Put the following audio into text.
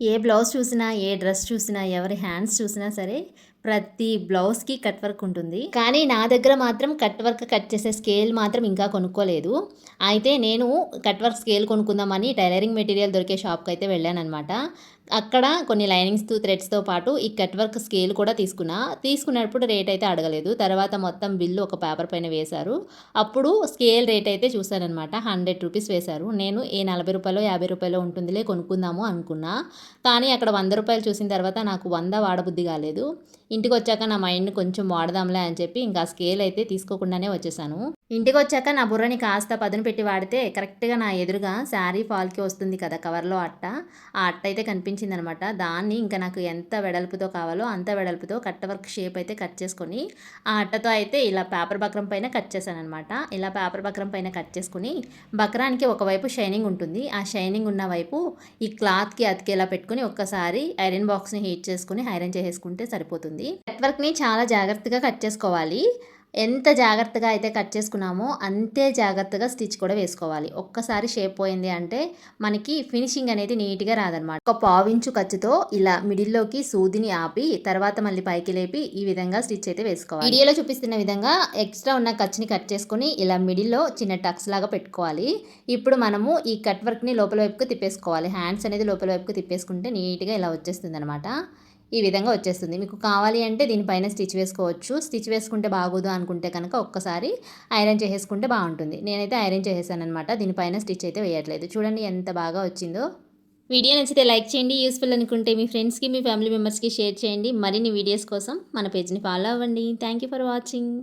ఏ blouse చూసినా ఏ dress చూసినా ఎవరి హ్యాండ్స్ చూసినా సరే ప్రతి బ్లౌజ్కి కట్ వర్క్ ఉంటుంది. కానీ నా దగ్గర మాత్రం కట్ వర్క్ కట్ చేసే స్కేల్ మాత్రం ఇంకా కొనుక్కోలేదు. అయితే నేను కట్ వర్క్ స్కేల్ కొనుక్కుందామని టైలరింగ్ మెటీరియల్ దొరికే షాప్కి అయితే వెళ్ళాను అనమాట అక్కడ కొన్ని లైనింగ్స్తో థ్రెడ్స్తో పాటు ఈ కట్ వర్క్ స్కేల్ కూడా తీసుకున్నా. తీసుకున్నప్పుడు రేట్ అయితే అడగలేదు. తర్వాత మొత్తం బిల్లు ఒక పేపర్ పైన వేశారు. అప్పుడు స్కేల్ రేట్ అయితే చూశానమాట హండ్రెడ్ రూపీస్ వేశారు. నేను ఏ నలభై రూపాయలు యాభై రూపాయలు ఉంటుందిలే కొనుక్కుందాము అనుకున్నా. కానీ అక్కడ వంద రూపాయలు చూసిన తర్వాత నాకు వంద వాడబుద్ధి కాలేదు. ఇంటికి వచ్చాక నా మైండ్ కొంచెం వాడదాంలే అని చెప్పి ఇంకా స్కేల్ అయితే తీసుకోకుండానే వచ్చేసాను. ఇంటికి వచ్చాక నా బుర్రని కాస్త పదును పెట్టి వాడితే కరెక్ట్గా నా ఎదురుగా శారీ ఫాల్కి వస్తుంది కదా కవర్లో అట్ట. ఆ అట్ట అయితే కనిపించింది అనమాట దాన్ని ఇంకా నాకు ఎంత వెడల్పుతో కావాలో అంత వెడల్పుతో కట్ట వర్క్ షేప్ అయితే కట్ చేసుకొని ఆ అట్టతో అయితే ఇలా పేపర్ బక్రం పైన కట్ చేశాను అనమాట ఇలా పేపర్ బక్రం పైన కట్ చేసుకుని బక్రానికి ఒకవైపు షైనింగ్ ఉంటుంది. ఆ షైనింగ్ ఉన్న వైపు ఈ క్లాత్కి అతికేలా పెట్టుకుని ఒక్కసారి ఐరన్ బాక్స్ని హీట్ చేసుకుని ఐరన్ చేసేసుకుంటే సరిపోతుంది. నెట్వర్క్ని చాలా జాగ్రత్తగా కట్ చేసుకోవాలి. ఎంత జాగ్రత్తగా అయితే కట్ చేసుకున్నామో అంతే జాగ్రత్తగా స్టిచ్ కూడా వేసుకోవాలి. ఒక్కసారి షేప్ పోయింది అంటే మనకి ఫినిషింగ్ అనేది నీట్గా రాదనమాట ఒక పావించు ఖర్చుతో ఇలా మిడిల్లోకి సూదిని ఆపి తర్వాత మళ్ళీ పైకి లేపి ఈ విధంగా స్టిచ్ అయితే వేసుకోవాలి. వీడియోలో చూపిస్తున్న విధంగా ఎక్స్ట్రా ఉన్న ఖర్చుని కట్ చేసుకుని ఇలా మిడిల్లో చిన్న టక్స్ లాగా పెట్టుకోవాలి. ఇప్పుడు మనము ఈ కట్ వర్క్ని లోపల వైపుకి తిప్పేసుకోవాలి. హ్యాండ్స్ అనేది లోపల వైపుకి తిప్పేసుకుంటే నీట్గా ఇలా వచ్చేస్తుంది అనమాట ఈ విధంగా వచ్చేస్తుంది. మీకు కావాలి అంటే దీనిపైన స్టిచ్ వేసుకోవచ్చు. స్టిచ్ వేసుకుంటే బాగోదు అనుకుంటే కనుక ఒక్కసారి ఐరన్ చేసేసుకుంటే బాగుంటుంది. నేనైతే ఐరన్ చేసేసాను అనమాట దీనిపైన స్టిచ్ అయితే వేయట్లేదు. చూడండి ఎంత బాగా వచ్చిందో. వీడియో నచ్చితే లైక్ చేయండి. యూస్ఫుల్ అనుకుంటే మీ ఫ్రెండ్స్కి మీ ఫ్యామిలీ మెంబర్స్కి షేర్ చేయండి. మరిన్ని వీడియోస్ కోసం మన పేజ్ని ఫాలో అవ్వండి. Thank you for watching.